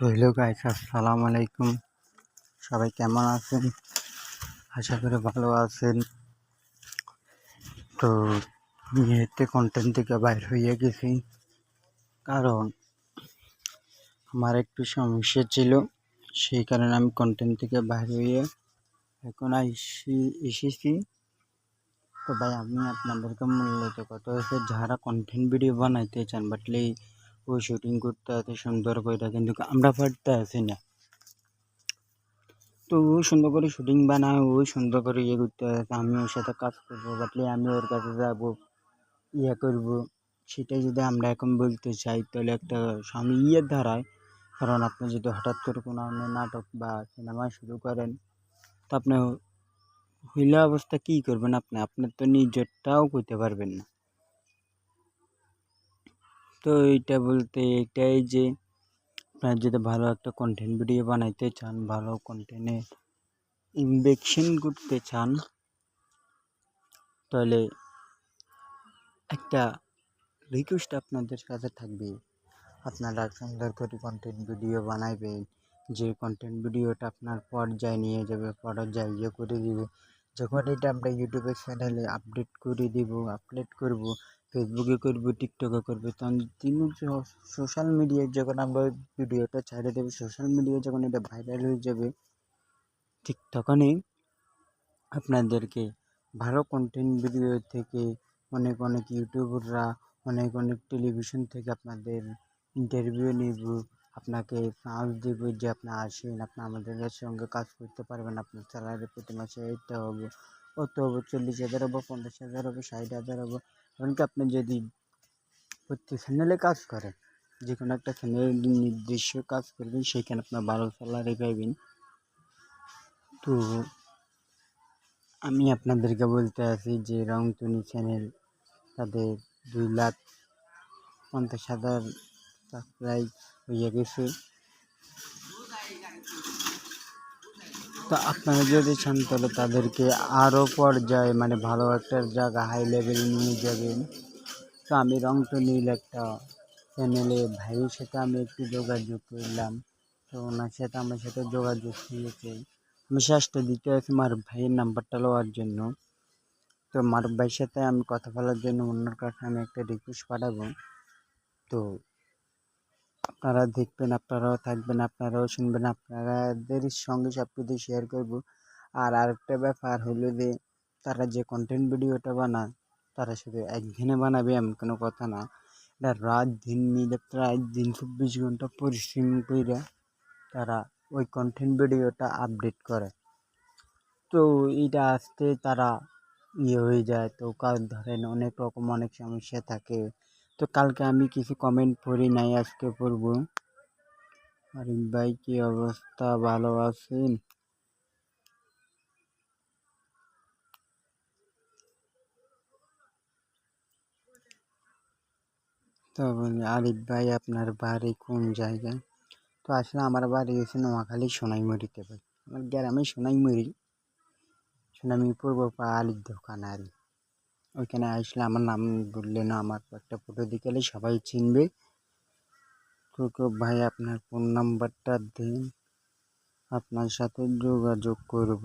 Hello guys আসসালামু আলাইকুম। সবাই কেমন আছেন? আশা করি ভালো আছেন। তো ইয়েতে কন্টেন্ট থেকে বাইর হয়ে গেছি। কারণ আমার একটু সমস্যা ছিল, সেই কারণে আমি কন্টেন্ট থেকে বাইর হয়ে এখন এসেছি। তো ভাই, আমি আপনাদেরকে মূলত কথা হচ্ছে, যারা কন্টেন্ট ভিডিও বানাইতে চান বাটলে ওই শুটিং করতে এত সুন্দর করে কিন্তু আমরা পারতে আছি না। তো ও সুন্দর করে শুটিং বানায় ওই সুন্দর করে ইয়ে করতে আছে আমি ওর সাথে কাজ করব বাটলে আমি ওর কাছে যাব ইয়ে করব। সেটা যদি আমরা এখন বলতে চাই, তাহলে একটা স্বামী ইয়ের ধারায়, কারণ আপনি যদি হঠাৎ করে কোনো নাটক বা সিনেমা শুরু করেন, তো আপনি হইলা অবস্থা কী করবেন আপনি? আপনার তো নিজেরটাও করতে পারবেন না। তো এইটা বলতে এটাই যে, আপনারা যদি ভালো একটা কন্টেন্ট ভিডিও বানাইতে চান, ভালো কন্টেন্টে ইনভেকশন করতে চান, তাহলে একটা রিকোয়েস্ট আপনাদের কাছে থাকবে। আপনারা সুন্দর করে কন্টেন্ট ভিডিও বানাইবেন যে কন্টেন্ট ভিডিওটা আপনার পর্যায়ে নিয়ে যাবে, পর্যায়ে ইয়ে করে দিবে। যখন এটা আমরা ইউটিউবের চ্যানেলে আপডেট করে দিব আপলোড করব ফেসবুকে করব, টিকটকে করব। তখন তিনি সোশ্যাল মিডিয়ায় যখন আমরা ভিডিওটা ছেড়ে দেবো, সোশ্যাল মিডিয়ায় যখন এটা ভাইরাল হয়ে যাবে, ঠিক তখনই আপনাদেরকে ভালো কন্টেন্ট ভিডিও থেকে অনেক অনেক ইউটিউবাররা অনেক অনেক টেলিভিশন থেকে আপনাদের ইন্টারভিউ নিব। আপনাকে চান্স দেব যে আপনি আসেন আপনি আমাদের সঙ্গে কাজ করতে পারবেন, আপনার স্যালারি প্রতি মাসে এইটা হবে, অত হবে চল্লিশ হাজার হব, পঞ্চাশ হাজার হবে, ষাট হাজার হবে। এমনকি আপনি যদি প্রতি চ্যানেলে কাজ করেন যে কোনো একটা চ্যানেলে নির্দিষ্ট কাজ করবেন সেইখানে আপনার ভালো স্যালারি পাইবেন। তো আমি আপনাদেরকে বলতে আছি যে রংতুনি চ্যানেল তাদের দুই লাখ পঞ্চাশ হাজার সাবস্ক্রাইব হয়ে গেছে। তো আপনারা যদি চান তাহলে তাদেরকে আরও পর্যায়ে মানে ভালো একটা জায়গা হাই লেভেলে নিয়ে যাবেন। তো আমি রংটনির একটা চ্যানেলে ভাইয়ের সাথে আমি একটু যোগাযোগ করলাম। তো ওনার সাথে আমার সাথে যোগাযোগ হয়েছে। আমি শেষটা দিতে আছি আমার ভাইয়ের নাম্বারটা লওয়ার জন্য। তো মারুফ ভাইয়ের সাথে আমি কথা বলার জন্য অন্যর কাছে আমি একটা রিকোয়েস্ট পাঠাবো। তো আপনারা দেখবেন, আপনারাও থাকবেন, আপনারাও শুনবেন আপনাদের সঙ্গে সব কিছু শেয়ার করব। আর আরেকটা ব্যাপার হলো যে, তারা যে কন্টেন্ট ভিডিওটা বানায়, তারা শুধু একদিনে বানাবে এমন কোনো কথা না। এটা রাত দিন মিলে প্রায় দিন চব্বিশ ঘণ্টা পরিশ্রম করে তারা ওই কন্টেন্ট ভিডিওটা আপডেট করে। তো এইটা আসতে তারা ইয়ে হয়ে যায়। তো কাল ধরেন অনেক রকম অনেক সমস্যা থাকে। তো কালকে আমি কিছু কমেন্ট পড়ি নাই, আজকে পড়ব। আরিফ ভাই কি অবস্থা? ভালো আছেন? তো আরিফ ভাই আপনার বাড়ি কোন জায়গায়? তো আসলে আমার বাড়ি হচ্ছে নোয়াখালী সোনাইমুড়িতে ভাই। আমার গ্রামে সোনাইমুড়ি। সোনাইমুড়ি পূর্ব পা আলির দোকান আর ওইখানে আসলে আমার নাম বললে না, আমার একটা ফটো দেখালে সবাই চিনবে। তো ভাই আপনার ফোন নাম্বারটা দিন, আপনার সাথে যোগাযোগ করব।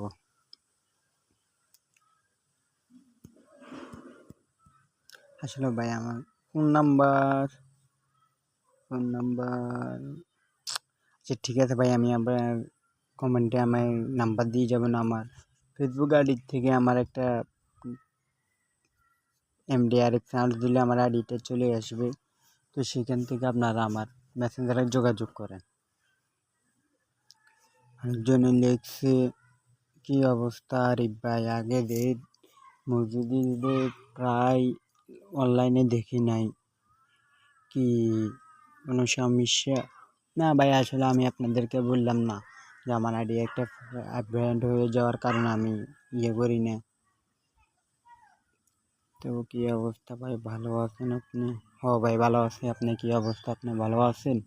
আসলে ভাই আমার ফোন নাম্বার ফোন নাম্বার আচ্ছা ঠিক আছে ভাই, আমি আপনার কমেন্টে আমার নাম্বার দিয়ে যাবেন আমার ফেসবুক আইডির থেকে আমার একটা এমডি আরেক সার্চ দিলে আমার আইডিটা চলে আসবে। তো সেখান থেকে আপনারা আমার মেসেঞ্জারে যোগাযোগ করেন। একজনে লিখছে, কি অবস্থা আরিফ ভাই? আগে রে মসজিদে প্রায় অনলাইনে দেখি নাই। কি কোনো সমস্যা? না ভাই, আসলে আমি আপনাদেরকে বললাম না যে আমার আইডি একটা ব্র্যান্ড হয়ে যাওয়ার কারণে আমি ইয়ে করি না। তো কি অবস্থা ভাই? ভালো আছেন আপনি? হ ভাই, ভালো আছে। আপনি কি অবস্থা? আপনি ভালো আছেন?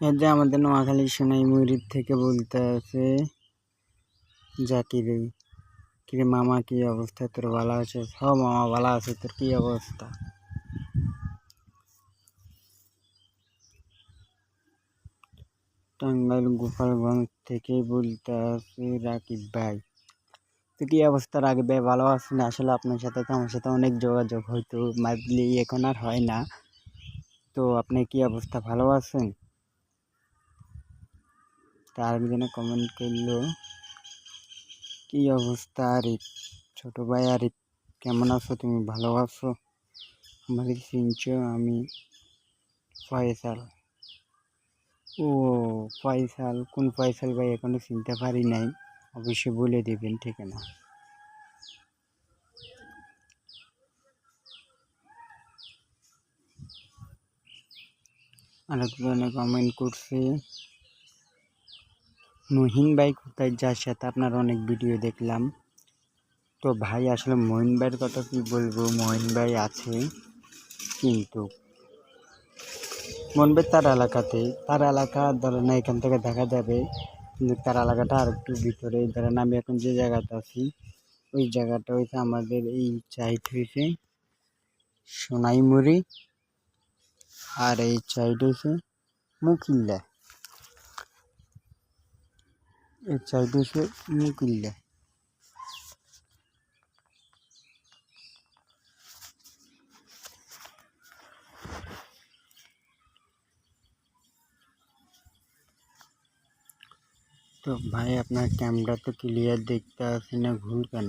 এর যে আমাদের নোয়াখালী সোনাই মুড়ির থেকে বলতে আছে জাকিরে। কিরে মামা, কি অবস্থা? তোর ভালো আছে হ মামা, ভালো আছে। তোর কি অবস্থা? টাঙ্গাইল গোপালগঞ্জ থেকে বলতে আসি রাকিব ভাই। তো কী অবস্থা রাকিব ভাই? ভালো আছেন? আসলে আপনার সাথে তো আমার সাথে অনেক যোগাযোগ হয়তো মাইলি এখন আর হয় না। তো আপনি কি অবস্থা? ভালো আছেন? তার জন্য কমেন্ট করল, কি অবস্থা আরিফ? ছোট ভাই আরিফ, কেমন আছো? তুমি ভালো আছো? আমাকে চিনছো আমি ফয়সাল। ও ফয়সাল, কোন ফয়সাল ভাই এখনও চিনতে পারি নাই। অবশ্যই বলে দেবেন ঠিকানা। আরেকজনে কমেন্ট করছে মহিন ভাই কোথায় যার সাথে আপনার অনেক ভিডিও দেখলাম? তো ভাই, আসলে মহিন ভাইয়ের কথা কি বলব? মহিন ভাই আছে, কিন্তু ভাই তার এলাকাতে। তার এলাকা ধরেন এখান থেকে দেখা যাবে। কিন্তু তার এলাকাটা আর একটু ভিতরে। ধরেন আমি এখন যে জায়গাতে আছি, ওই জায়গাটা হয়েছে আমাদের এই সাইড হয়েছে সোনাইমুড়ি। আর এই সাইড হয়েছে মুকিল্লা। এই সাইড হয়েছে মুকিল্লা। তো ভাই, আপনার ক্যামেরা তো ক্লিয়ার দেখতে আসি না, ভুল কেন?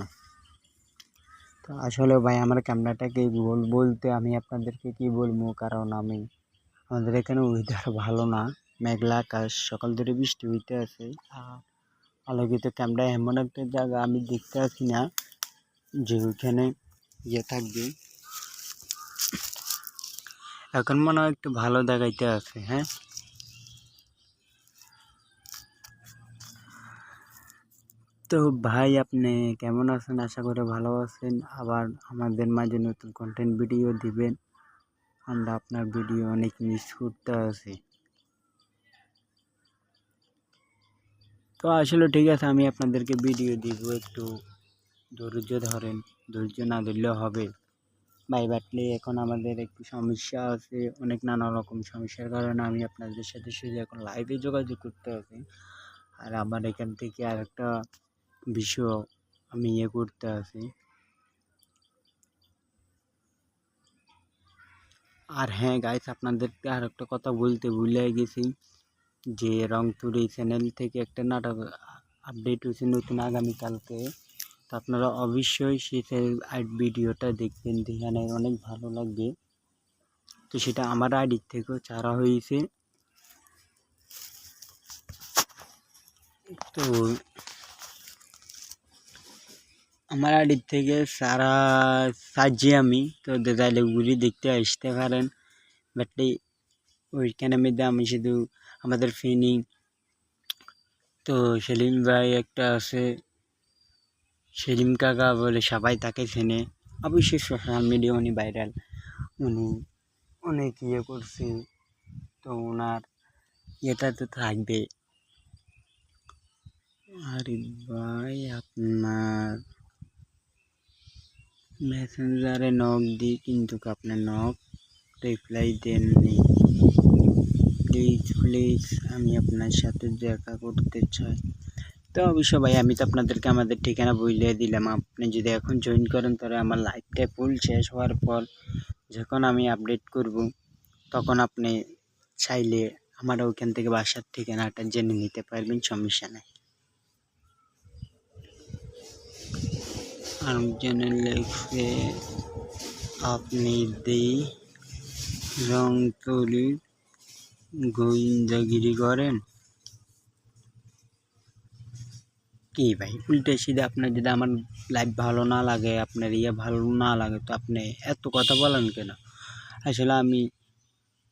তো আসলে ভাই, আমার ক্যামেরাটাকে ভুল বলতে আমি আপনাদেরকে কি বলব? কারণ আমি, আমাদের এখানে ওয়েদার ভালো না, মেঘলা আকাশ, সকাল ধরে বৃষ্টি হইতে আছে। আর আলোকিত ক্যামেরা এমন একটা জায়গা আমি দেখতে আসি না, যে ওইখানে ইয়ে থাকবে। এখন মনে হয় একটু ভালো দেখাইতে আছে হ্যাঁ? তো ভাই, আপনি কেমন আছেন? আশা করি ভালো আছেন। আবার আমাদের মাঝে নতুন কন্টেন্ট ভিডিও দিবেন। আমরা আপনার ভিডিও অনেক মিস করতে আছি। তো আসলে ঠিক আছে, আমি আপনাদেরকে ভিডিও দিব একটু। ধৈর্য ধরেন, ধৈর্য না ধরলেও হবে। ভাই, বাটলে, এখন আমাদের একটু সমস্যা আছে। অনেক নানা রকম সমস্যার কারণে আমি আপনাদের সাথে শুধু এখন লাইভে যোগাযোগ করতে আছি। আর আমার এখান থেকে আর একটা বিষয় আমি ইয়ে করতে আছি। আর হ্যাঁ গাইস আপনাদেরকে আর একটা কথা বলতে ভুলে গেছি যে রংপুর এই চ্যানেল থেকে একটা নাটক আপডেট হয়েছে নতুন আগামীকালকে। তো আপনারা অবশ্যই সেই ভিডিওটা দেখবেন, যেখানে অনেক ভালো লাগবে। তো সেটা আমার আইডির থেকেও চারা হয়েছে। তো আমার আড়ির থেকে সারা সাজি আমি, তো দেদাইলে ঘুরি দেখতে আসতে পারেন। বাট ওইখানে মধ্যে আমি শুধু আমাদের ফিনি। তো সেলিম ভাই একটা আছে, সেলিম কাকা বলে সবাই তাকে চেনে। অবশ্যই সোশ্যাল মিডিয়া উনি ভাইরাল উনি অনেক ইয়ে করছে। তো ওনার ইয়েটা তো থাকবে। আরে ভাই, আপনার মেসেঞ্জারে নক দিই, কিন্তু আপনার নক রিপ্লাই দেননি প্লিজ প্লিজ আমি আপনার সাথে দেখা করতে চাই। তো অবশ্য ভাই, আমি তো আপনাদেরকে আমাদের ঠিকানা বলে দিলাম। আপনি যদি এখন জয়েন করেন, তাহলে আমার লাইফটা ফুল শেষ হওয়ার পর যখন আমি আপডেট করব, তখন আপনি চাইলে আমার ওইখান থেকে বাসার ঠিকানাটা জেনে নিতে পারবেন, সমস্যা নেই। আরেকজনে লেখছে আপনি দেই রং তুলি গোয়েন্দাগিরি করেন? কি ভাই, উল্টে সিধে আপনার যদি আমার লাইফ ভালো না লাগে, আপনার ইয়ে ভালো না লাগে, তো আপনি এত কথা বলেন কেন? আসলে আমি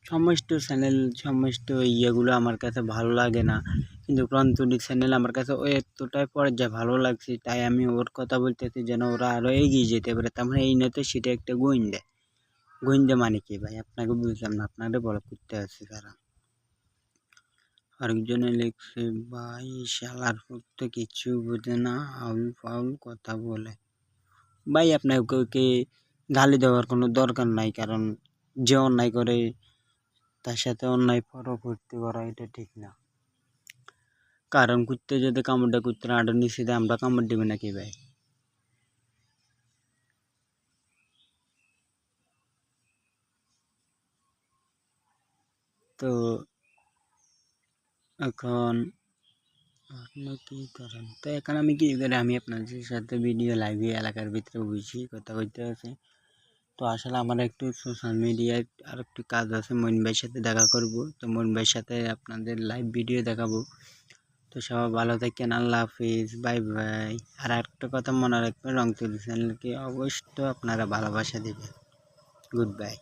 সমস্ত চ্যানেল সমস্ত ইয়েগুলো আমার কাছে ভালো লাগে না। কিন্তু ক্রান্তনিক চ্যানেল আমার কাছে ও এতটাই পর্যায়ে ভালো লাগছে, তাই আমি ওর কথা বলতেছি যেন ওরা আরও এগিয়ে যেতে পারে। তার মানে এই নয় তো, সেটা একটা গোয়েন্দা। গোয়েন্দা মানে কি ভাই? আপনাকে বুঝলাম না, আপনাকে বড় করতে আছে কারণ আরেকজনে লিখছে, ভাই, শালার তো কিছু বোঝে না, আউল ফাউল কথা বলে। ভাই, আপনাকে গালি দেওয়ার কোনো দরকার নাই, কারণ যে অন্যায় করে তার সাথে অন্যায় পরবর্তী করা এটা ঠিক না। কারণ কুত্তে যদি কামড়টা কুত্তে আডর নিচে দেয় আমরা কামড় দিবে নাকি ভাই? তো এখন আপনি কি করেন? তো এখন আমি কি করি? আমি আপনাদের সাথে ভিডিও লাইভে এলাকার ভিতরে বুঝি কথা কইতে আছে তো আসলে আমার একটু সোশ্যাল মিডিয়ায় আর একটু কাজ আছে, মইন ভাইয়ের সাথে দেখা করব। তো মইন ভাইয়ের সাথে আপনাদের লাইভ ভিডিও দেখাবো। তো সবাই ভালো থাকেন, আল্লাহ হাফিজ বাই বাই আর একটা কথা মনে রাখবেন রংতুলি চ্যানেলকে অবশ্যই আপনারা ভালোবাসা দেবেন। Good bye